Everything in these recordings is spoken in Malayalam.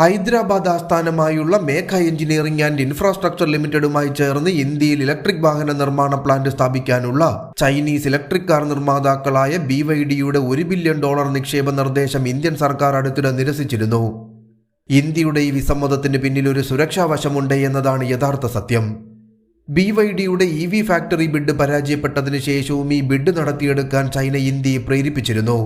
ഹൈദരാബാദ് ആസ്ഥാനമായുള്ള മേഘ എഞ്ചിനീയറിംഗ് ആൻഡ് ഇൻഫ്രാസ്ട്രക്ചർ ലിമിറ്റഡുമായി ചേർന്ന് ഇന്ത്യയിൽ ഇലക്ട്രിക് വാഹന നിർമ്മാണ പ്ലാന്റ് സ്ഥാപിക്കാനുള്ള ചൈനീസ് ഇലക്ട്രിക് കാർ നിർമ്മാതാക്കളായ ബി വൈ ഡിയുടെ ഒരു ബില്യൺ ഡോളർ നിക്ഷേപ നിർദ്ദേശം ഇന്ത്യൻ സർക്കാർ അടുത്തിടെ നിരസിച്ചിരുന്നു. ഇന്ത്യയുടെ ഈ വിസമ്മതത്തിന് പിന്നിൽ ഒരു സുരക്ഷാ വശമുണ്ട് എന്നതാണ് യഥാർത്ഥ സത്യം. ബി വൈ ഡിയുടെ ഇ വി ഫാക്ടറി ബിഡ് പരാജയപ്പെട്ടതിന് ശേഷവും ഈ ബിഡ് നടത്തിയെടുക്കാൻ ചൈന ഇന്ത്യയെ പ്രേരിപ്പിച്ചിരുന്നു.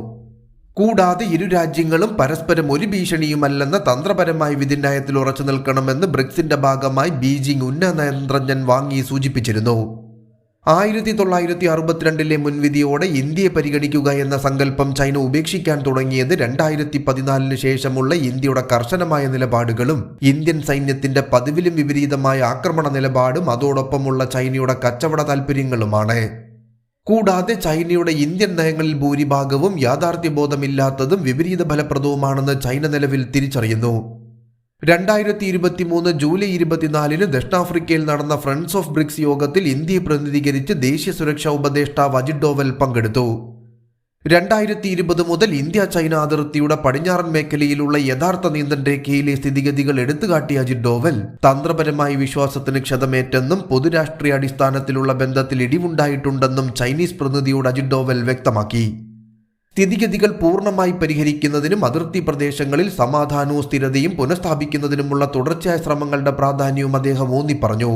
കൂടാതെ ഇരു രാജ്യങ്ങളും പരസ്പരം ഒരു ഭീഷണിയുമല്ലെന്ന തന്ത്രപരമായ വിധിന്യായത്തിൽ ഉറച്ചു നിൽക്കണമെന്ന് ബ്രിക്സിന്റെ ഭാഗമായി ബീജിംഗ് ഉന്നത വാങ്ങി സൂചിപ്പിച്ചിരുന്നു. ആയിരത്തി തൊള്ളായിരത്തി അറുപത്തിരണ്ടിലെ മുൻവിധിയോടെ ഇന്ത്യയെ പരിഗണിക്കുക എന്ന സങ്കല്പം ചൈന ഉപേക്ഷിക്കാൻ തുടങ്ങിയത് രണ്ടായിരത്തി പതിനാലിന് ശേഷമുള്ള ഇന്ത്യയുടെ കർശനമായ നിലപാടുകളും ഇന്ത്യൻ സൈന്യത്തിന്റെ പതിവിലും വിപരീതമായ ആക്രമണ നിലപാടും അതോടൊപ്പമുള്ള ചൈനയുടെ കച്ചവട താൽപ്പര്യങ്ങളുമാണ് കൂടാതെ ചൈനയുടെ ഇന്ത്യൻ നയങ്ങളിൽ ഭൂരിഭാഗവും യാഥാർത്ഥ്യബോധമില്ലാത്തതും വിപരീത ഫലപ്രദവുമാണെന്ന് ചൈന നിലവിൽ തിരിച്ചറിയുന്നു. രണ്ടായിരത്തി ഇരുപത്തി മൂന്ന് ജൂലൈ ഇരുപത്തിനാലിന് ദക്ഷിണാഫ്രിക്കയിൽ നടന്ന ഫ്രണ്ട്സ് ഓഫ് ബ്രിക്സ് യോഗത്തിൽ ഇന്ത്യയെ പ്രതിനിധീകരിച്ച് ദേശീയ സുരക്ഷാ ഉപദേഷ്ടാവ് അജിത് ഡോവൽ പങ്കെടുത്തു. രണ്ടായിരത്തി ഇരുപത് മുതൽ ഇന്ത്യ ചൈന അതിർത്തിയുടെ പടിഞ്ഞാറൻ മേഖലയിലുള്ള യഥാർത്ഥ നിയന്ത്രണ രേഖയിലെ സ്ഥിതിഗതികൾ എടുത്തുകാട്ടിയ അജിത് ഡോവൽ തന്ത്രപരമായ വിശ്വാസത്തിന് ക്ഷതമേറ്റെന്നും പൊതുരാഷ്ട്രീയ അടിസ്ഥാനത്തിലുള്ള ബന്ധത്തിൽ ഇടിവുണ്ടായിട്ടുണ്ടെന്നും ചൈനീസ് പ്രതിനിധിയോട് അജിത് ഡോവൽ വ്യക്തമാക്കി. സ്ഥിതിഗതികൾ പൂർണമായി പരിഹരിക്കുന്നതിനും അതിർത്തി പ്രദേശങ്ങളിൽ സമാധാനവും സ്ഥിരതയും പുനഃസ്ഥാപിക്കുന്നതിനുമുള്ള തുടർച്ചയായ ശ്രമങ്ങളുടെ പ്രാധാന്യവും അദ്ദേഹം ഊന്നി പറഞ്ഞു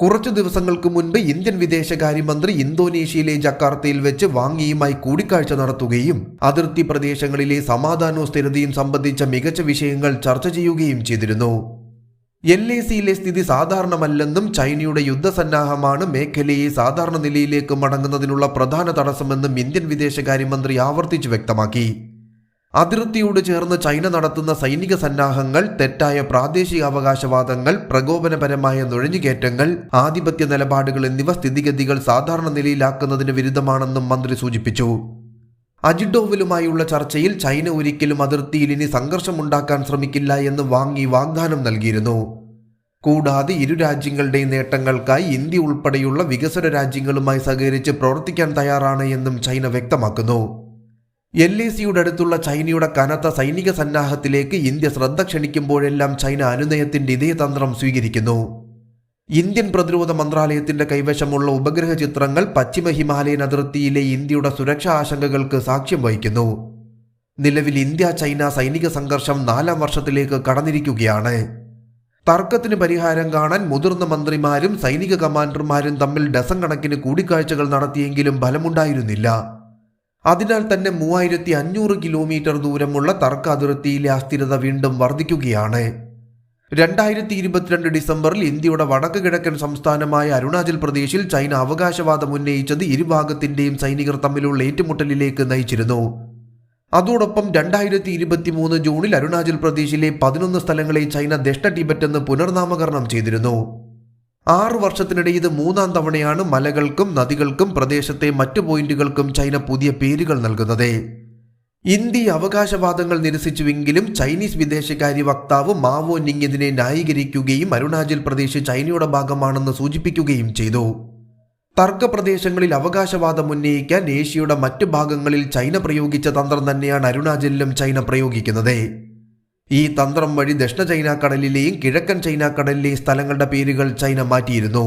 കുറച്ചു ദിവസങ്ങൾക്ക് മുൻപ് ഇന്ത്യൻ വിദേശകാര്യമന്ത്രി ഇന്തോനേഷ്യയിലെ ജക്കാർത്തയിൽ വെച്ച് വാങ്ങിയുമായി കൂടിക്കാഴ്ച നടത്തുകയും അതിർത്തി പ്രദേശങ്ങളിലെ സമാധാനവും സ്ഥിരതയും സംബന്ധിച്ച മികച്ച വിഷയങ്ങൾ ചർച്ച ചെയ്യുകയും ചെയ്തിരുന്നു. എൽ എ സിയിലെ സ്ഥിതി സാധാരണമല്ലെന്നും ചൈനയുടെ യുദ്ധസന്നാഹമാണ് മേഖലയെ സാധാരണ നിലയിലേക്ക് മടങ്ങുന്നതിനുള്ള പ്രധാന തടസ്സമെന്നും ഇന്ത്യൻ വിദേശകാര്യമന്ത്രി ആവർത്തിച്ചു വ്യക്തമാക്കി. അതിർത്തിയോട് ചേർന്ന് ചൈന നടത്തുന്ന സൈനിക സന്നാഹങ്ങൾ തെറ്റായ പ്രാദേശിക അവകാശവാദങ്ങൾ പ്രകോപനപരമായ നുഴഞ്ഞുകയറ്റങ്ങൾ ആധിപത്യ നിലപാടുകൾ എന്നിവ സ്ഥിതിഗതികൾ സാധാരണ നിലയിലാക്കുന്നതിന് വിരുദ്ധമാണെന്നും മന്ത്രി സൂചിപ്പിച്ചു. അജിഡോവിലുമായുള്ള ചർച്ചയിൽ ചൈന ഒരിക്കലും അതിർത്തിയിൽ ഇനി സംഘർഷമുണ്ടാക്കാൻ ശ്രമിക്കില്ല എന്ന് വാങ്ങി വാഗ്ദാനം നൽകിയിരുന്നു. കൂടാതെ ഇരു രാജ്യങ്ങളുടെയും നേട്ടങ്ങൾക്കായി ഇന്ത്യ ഉൾപ്പെടെയുള്ള വികസന രാജ്യങ്ങളുമായി സഹകരിച്ച് പ്രവർത്തിക്കാൻ തയ്യാറാണ് എന്നും ചൈന വ്യക്തമാക്കുന്നു. എൽ എ സിയുടെ അടുത്തുള്ള ചൈനയുടെ കനത്ത സൈനിക സന്നാഹത്തിലേക്ക് ഇന്ത്യ ശ്രദ്ധ ക്ഷണിക്കുമ്പോഴെല്ലാം ചൈന അനുനയത്തിന്റെ ഇതേ തന്ത്രം സ്വീകരിക്കുന്നു. ഇന്ത്യൻ പ്രതിരോധ മന്ത്രാലയത്തിന്റെ കൈവശമുള്ള ഉപഗ്രഹ ചിത്രങ്ങൾ പശ്ചിമ ഹിമാലയൻ അതിർത്തിയിലെ ഇന്ത്യയുടെ സുരക്ഷാ ആശങ്കകൾക്ക് സാക്ഷ്യം വഹിക്കുന്നു. നിലവിൽ ഇന്ത്യ ചൈന സൈനിക സംഘർഷം നാലാം വർഷത്തിലേക്ക് കടന്നിരിക്കുകയാണ്. തർക്കത്തിന് പരിഹാരം കാണാൻ മുതിർന്ന മന്ത്രിമാരും സൈനിക കമാൻഡർമാരും തമ്മിൽ ഡസൻ കണക്കിന് കൂടിക്കാഴ്ചകൾ നടത്തിയെങ്കിലും ഫലമുണ്ടായിരുന്നില്ല. അതിനാൽ തന്നെ മൂവായിരത്തി അഞ്ഞൂറ് കിലോമീറ്റർ ദൂരമുള്ള തർക്ക അതിർത്തിയിലെ അസ്ഥിരത വീണ്ടും വർദ്ധിക്കുകയാണ്. രണ്ടായിരത്തി ഇരുപത്തിരണ്ട് ഡിസംബറിൽ ഇന്ത്യയുടെ വടക്ക് കിഴക്കൻ സംസ്ഥാനമായ അരുണാചൽ പ്രദേശിൽ ചൈന അവകാശവാദം ഉന്നയിച്ചത് ഇരുഭാഗത്തിന്റെയും സൈനികർ തമ്മിലുള്ള ഏറ്റുമുട്ടലിലേക്ക് നയിച്ചിരുന്നു. അതോടൊപ്പം രണ്ടായിരത്തി ഇരുപത്തി മൂന്ന് ജൂണിൽ അരുണാചൽ പ്രദേശിലെ പതിനൊന്ന് സ്ഥലങ്ങളെ ചൈന ദക്ഷിണ ടിബറ്റ് എന്ന് പുനർനാമകരണം ചെയ്തിരുന്നു. ആറു വർഷത്തിനിടെ ഇത് മൂന്നാം തവണയാണ് മലകൾക്കും നദികൾക്കും പ്രദേശത്തെ മറ്റു പോയിന്റുകൾക്കും ചൈന പുതിയ പേരുകൾ നൽകുന്നത്. ഇന്ത്യ അവകാശവാദങ്ങൾ നിരസിച്ചുവെങ്കിലും ചൈനീസ് വിദേശകാര്യ വക്താവ് മാവോ നിങ് ഇതിനെ ന്യായീകരിക്കുകയും അരുണാചൽ പ്രദേശ് ചൈനയുടെ ഭാഗമാണെന്ന് സൂചിപ്പിക്കുകയും ചെയ്തു. തർക്ക പ്രദേശങ്ങളിൽ അവകാശവാദം ഉന്നയിക്കാൻ ഏഷ്യയുടെ മറ്റു ഭാഗങ്ങളിൽ ചൈന പ്രയോഗിച്ച തന്ത്രം തന്നെയാണ് അരുണാചലിലും ചൈന പ്രയോഗിക്കുന്നത്. ഈ തന്ത്രം വഴി ദക്ഷിണ ചൈന കടലിലെയും കിഴക്കൻ ചൈന കടലിലെയും സ്ഥലങ്ങളുടെ പേരുകൾ ചൈന മാറ്റിയിരുന്നു.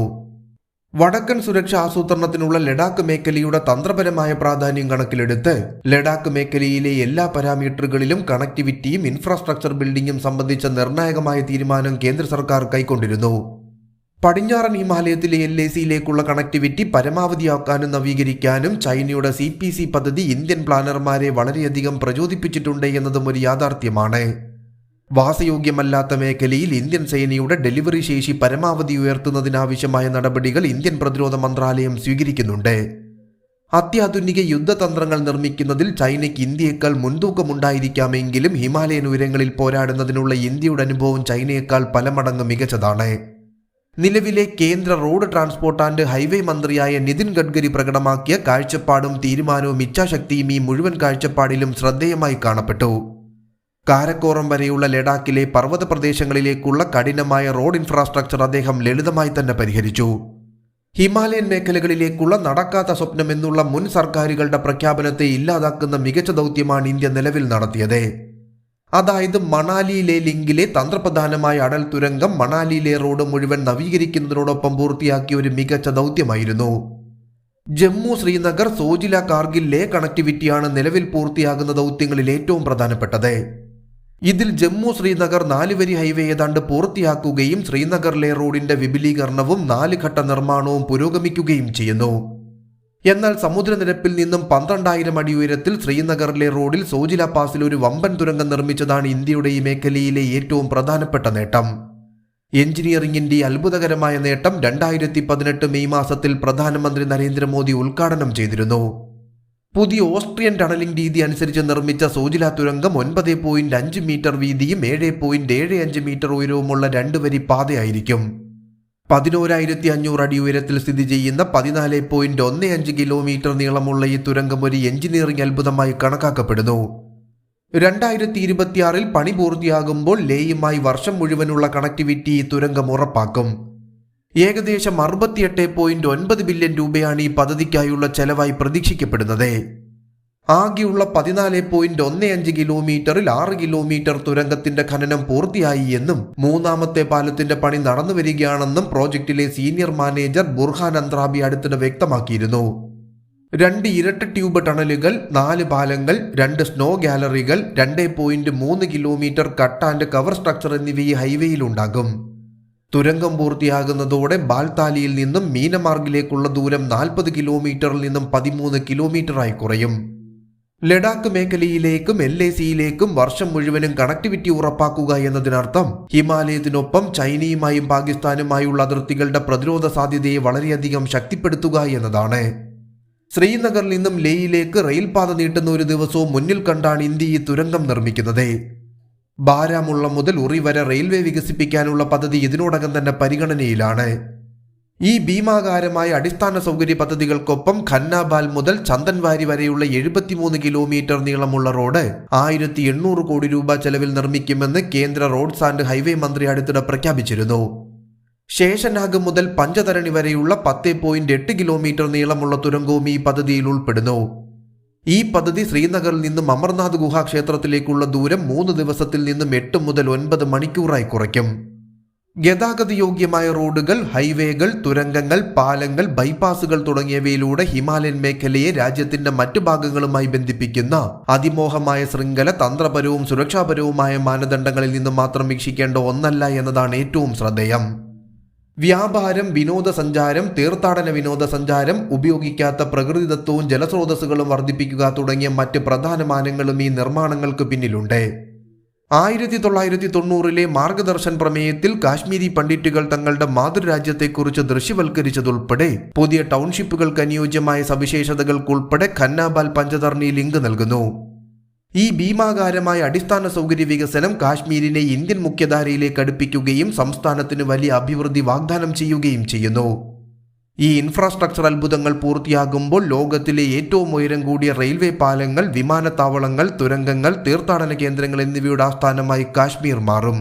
വടക്കൻ സുരക്ഷാ ആസൂത്രണത്തിനുള്ള ലഡാക്ക് മേഖലയുടെ തന്ത്രപരമായ പ്രാധാന്യം കണക്കിലെടുത്ത് ലഡാക്ക് മേഖലയിലെ എല്ലാ പാരാമീറ്ററുകളിലും കണക്ടിവിറ്റിയും ഇൻഫ്രാസ്ട്രക്ചർ ബിൽഡിംഗും സംബന്ധിച്ച നിർണായകമായ തീരുമാനം കേന്ദ്ര സർക്കാർ കൈക്കൊണ്ടിരുന്നു. പടിഞ്ഞാറൻ ഹിമാലയത്തിലെ എൽ എ സിയിലേക്കുള്ള കണക്ടിവിറ്റി പരമാവധിയാക്കാനും നവീകരിക്കാനും ചൈനയുടെ സി പദ്ധതി ഇന്ത്യൻ പ്ലാനർമാരെ വളരെയധികം പ്രചോദിപ്പിച്ചിട്ടുണ്ട് എന്നതും ഒരു യാഥാർത്ഥ്യമാണ്. വാസയോഗ്യമല്ലാത്ത മേഖലയിൽ ഇന്ത്യൻ സേനയുടെ ഡെലിവറി ശേഷി പരമാവധി ഉയർത്തുന്നതിനാവശ്യമായ നടപടികൾ ഇന്ത്യൻ പ്രതിരോധ മന്ത്രാലയം സ്വീകരിക്കുന്നുണ്ട്. അത്യാധുനിക യുദ്ധതന്ത്രങ്ങൾ നിർമ്മിക്കുന്നതിൽ ചൈനയ്ക്ക് ഇന്ത്യയേക്കാൾ മുൻതൂക്കമുണ്ടായിരിക്കാമെങ്കിലും ഹിമാലയൻ ഉയരങ്ങളിൽ പോരാടുന്നതിനുള്ള ഇന്ത്യയുടെ അനുഭവം ചൈനയേക്കാൾ പല മടങ്ങ് മികച്ചതാണ്. നിലവിലെ കേന്ദ്ര റോഡ് ട്രാൻസ്പോർട്ട് ആൻഡ് ഹൈവേ മന്ത്രിയായ നിതിൻ ഗഡ്കരി പ്രകടമാക്കിയ കാഴ്ചപ്പാടും തീരുമാനവും ഇച്ഛാശക്തിയും ഈ മുഴുവൻ കാഴ്ചപ്പാടിലും ശ്രദ്ധേയമായി കാണപ്പെട്ടു. കാരക്കോറം വരെയുള്ള ലഡാക്കിലെ പർവത പ്രദേശങ്ങളിലേക്കുള്ള കഠിനമായ റോഡ് ഇൻഫ്രാസ്ട്രക്ചർ അദ്ദേഹം ലളിതമായി തന്നെ പരിഹരിച്ചു. ഹിമാലയൻ മേഖലകളിലേക്കുള്ള നടക്കാത്ത സ്വപ്നം എന്നുള്ള മുൻ സർക്കാരുകളുടെ പ്രഖ്യാപനത്തെ ഇല്ലാതാക്കുന്ന മികച്ച ദൗത്യമാണ് ഇന്ത്യ നിലവിൽ നടത്തിയത്. അതായത് മണാലിയിലെ ലിങ്കിലെ തന്ത്രപ്രധാനമായ അടൽ തുരങ്കം മണാലിയിലെ റോഡ് മുഴുവൻ നവീകരിക്കുന്നതിനോടൊപ്പം പൂർത്തിയാക്കിയ ഒരു മികച്ച ദൗത്യമായിരുന്നു. ജമ്മു ശ്രീനഗർ സോജില കാർഗിൽ ലേ കണക്ടിവിറ്റിയാണ് നിലവിൽ പൂർത്തിയാകുന്ന ദൗത്യങ്ങളിൽ ഏറ്റവും പ്രധാനപ്പെട്ടത്. ഇതിൽ ജമ്മു ശ്രീനഗർ നാലുവരി ഹൈവേ ഏതാണ്ട് പൂർത്തിയാക്കുകയും ശ്രീനഗറിലെ റോഡിന്റെ വിപുലീകരണവും നാല് ഘട്ട നിർമ്മാണവും പുരോഗമിക്കുകയും ചെയ്യുന്നു. എന്നാൽ സമുദ്രനിരപ്പിൽ നിന്നും പന്ത്രണ്ടായിരം അടി ഉയരത്തിൽ ശ്രീനഗറിലെ റോഡിൽ സോജില പാസിൽ ഒരു വമ്പൻ തുരങ്കം നിർമ്മിച്ചതാണ് ഇന്ത്യയുടെ ഈ മേഖലയിലെ ഏറ്റവും പ്രധാനപ്പെട്ട നേട്ടം. എഞ്ചിനീയറിംഗിന്റെ അത്ഭുതകരമായ നേട്ടം രണ്ടായിരത്തി പതിനെട്ട് മെയ് മാസത്തിൽ പ്രധാനമന്ത്രി നരേന്ദ്രമോദി ഉദ്ഘാടനം ചെയ്തിരുന്നു. പുതിയ ഓസ്ട്രിയൻ ടണലിംഗ് രീതി അനുസരിച്ച് നിർമ്മിച്ച സോജില തുരങ്കം ഒൻപത് പോയിന്റ് അഞ്ച് മീറ്റർ വീതിയും ഏഴ് പോയിന്റ് ഏഴ് അഞ്ച് മീറ്റർ ഉയരവുമുള്ള രണ്ട് വരി പാതയായിരിക്കും. പതിനോരായിരത്തി അഞ്ഞൂറ് അടി ഉയരത്തിൽ സ്ഥിതി ചെയ്യുന്ന പതിനാല് പോയിന്റ് ഒന്ന് അഞ്ച് കിലോമീറ്റർ നീളമുള്ള ഈ തുരങ്കം ഒരു എഞ്ചിനീയറിംഗ് അത്ഭുതമായി കണക്കാക്കപ്പെടുന്നു. രണ്ടായിരത്തി ഇരുപത്തിയാറിൽ പണി പൂർത്തിയാകുമ്പോൾ ലേയുമായി വർഷം മുഴുവനുള്ള കണക്ടിവിറ്റി ഈ തുരങ്കം ഉറപ്പാക്കും. ഏകദേശം അറുപത്തിയെട്ട് പോയിന്റ് ഒൻപത് ബില്യൺ രൂപയാണ് ഈ പദ്ധതിക്കായുള്ള ചെലവായി പ്രതീക്ഷിക്കപ്പെടുന്നത്. ആകെയുള്ള പതിനാല് പോയിന്റ് ഒന്ന് അഞ്ച് കിലോമീറ്ററിൽ ആറ് കിലോമീറ്റർ തുരങ്കത്തിന്റെ ഖനനം പൂർത്തിയായി എന്നും മൂന്നാമത്തെ പാലത്തിന്റെ പണി നടന്നു വരികയാണെന്നും പ്രോജക്റ്റിലെ സീനിയർ മാനേജർ ബുർഹാൻ അന്ത്രാബി അടുത്തിടെ വ്യക്തമാക്കിയിരുന്നു. രണ്ട് ഇരട്ട ട്യൂബ് ടണലുകൾ നാല് പാലങ്ങൾ രണ്ട് സ്നോ ഗാലറികൾ രണ്ട് പോയിന്റ് മൂന്ന് kilometre cut and cover structure എന്നിവ ഈ ഹൈവേയിലുണ്ടാകും തുരങ്കം പൂർത്തിയാകുന്നതോടെ ബാൽതാലിയിൽ നിന്നും മീനമാർഗിലേക്കുള്ള ദൂരം നാൽപ്പത് കിലോമീറ്ററിൽ നിന്നും പതിമൂന്ന് കിലോമീറ്ററായി കുറയും. ലഡാക്ക് മേഖലയിലേക്കും എൽ എ സിയിലേക്കും വർഷം മുഴുവനും കണക്ടിവിറ്റി ഉറപ്പാക്കുക എന്നതിനർത്ഥം ഹിമാലയത്തിനൊപ്പം ചൈനയുമായും പാകിസ്ഥാനുമായുള്ള അതിർത്തികളുടെ പ്രതിരോധ സാധ്യതയെ വളരെയധികം ശക്തിപ്പെടുത്തുക എന്നതാണ്. ശ്രീനഗറിൽ നിന്നും ലേയിലേക്ക് റെയിൽപാത നീട്ടുന്ന ഒരു ദിവസവും മുന്നിൽ കണ്ടാണ് ഇന്ത്യ ഈ തുരങ്കം നിർമ്മിക്കുന്നത്. ബാരാമുള്ള മുതൽ ഉറി വരെ റെയിൽവേ വികസിപ്പിക്കാനുള്ള പദ്ധതി ഇതിനോടകം തന്നെ പരിഗണനയിലാണ്. ഈ ഭീമാകാരമായ അടിസ്ഥാന സൗകര്യ പദ്ധതികൾക്കൊപ്പം ഖന്നാബാൽ മുതൽ ചന്ദൻവാരി വരെയുള്ള എഴുപത്തിമൂന്ന് കിലോമീറ്റർ നീളമുള്ള റോഡ് ആയിരത്തി എണ്ണൂറ് കോടി രൂപ ചെലവിൽ നിർമ്മിക്കുമെന്ന് കേന്ദ്ര റോഡ്സ് ആൻഡ് ഹൈവേ മന്ത്രി അടുത്തിടെ പ്രഖ്യാപിച്ചിരുന്നു. ശേഷനാഗ് മുതൽ പഞ്ചതരണി വരെയുള്ള പത്ത് പോയിന്റ് എട്ട് കിലോമീറ്റർ നീളമുള്ള തുരങ്കവും ഈ പദ്ധതിയിൽ ഉൾപ്പെടുന്നു. ഈ പദ്ധതി ശ്രീനഗറിൽ നിന്നും അമർനാഥ് ഗുഹാക്ഷേത്രത്തിലേക്കുള്ള ദൂരം മൂന്ന് ദിവസത്തിൽ നിന്നും എട്ട് മുതൽ ഒൻപത് മണിക്കൂറായി കുറയ്ക്കും. ഗതാഗത യോഗ്യമായ റോഡുകൾ ഹൈവേകൾ തുരങ്കങ്ങൾ പാലങ്ങൾ ബൈപ്പാസുകൾ തുടങ്ങിയവയിലൂടെ ഹിമാലയൻ മേഖലയെ രാജ്യത്തിന്റെ മറ്റു ഭാഗങ്ങളുമായി ബന്ധിപ്പിക്കുന്ന അതിമോഹമായ ശൃംഖല തന്ത്രപരവും സുരക്ഷാപരവുമായ മാനദണ്ഡങ്ങളിൽ നിന്നും മാത്രം വീക്ഷിക്കേണ്ട ഒന്നല്ല എന്നതാണ് ഏറ്റവും ശ്രദ്ധേയം. വ്യാപാരം വിനോദസഞ്ചാരം തീർത്ഥാടന വിനോദസഞ്ചാരം ഉപയോഗിക്കാത്ത പ്രകൃതിദത്തവും ജലസ്രോതസ്സുകളും വർദ്ധിപ്പിക്കുക തുടങ്ങിയ മറ്റ് പ്രധാന മാനങ്ങളും ഈ നിർമ്മാണങ്ങൾക്ക് പിന്നിലുണ്ട്. ആയിരത്തി തൊള്ളായിരത്തി തൊണ്ണൂറിലെ മാർഗദർശൻ പ്രമേയത്തിൽ കാശ്മീരി പണ്ഡിറ്റുകൾ തങ്ങളുടെ മാതൃരാജ്യത്തെക്കുറിച്ച് ദൃശ്യവൽക്കരിച്ചതുൾപ്പെടെ പുതിയ ടൗൺഷിപ്പുകൾക്ക് അനുയോജ്യമായ സവിശേഷതകൾക്കുൾപ്പെടെ ഖന്നാബാൽ പഞ്ചതർണി ലിങ്ക് നൽകുന്നു. ഈ ഭീമാകാരമായ അടിസ്ഥാന സൗകര്യ വികസനം കാശ്മീരിനെ ഇന്ത്യൻ മുഖ്യധാരയിലേക്ക് അടുപ്പിക്കുകയും സംസ്ഥാനത്തിന് വലിയ അഭിവൃദ്ധി വാഗ്ദാനം ചെയ്യുകയും ചെയ്യുന്നു. ഈ ഇൻഫ്രാസ്ട്രക്ചർ അത്ഭുതങ്ങൾ പൂർത്തിയാകുമ്പോൾ ലോകത്തിലെ ഏറ്റവും ഉയരം കൂടിയ റെയിൽവേ പാലങ്ങൾ വിമാനത്താവളങ്ങൾ തുരങ്കങ്ങൾ തീർത്ഥാടന കേന്ദ്രങ്ങൾ എന്നിവയുടെ ആസ്ഥാനമായി കാശ്മീർ മാറും.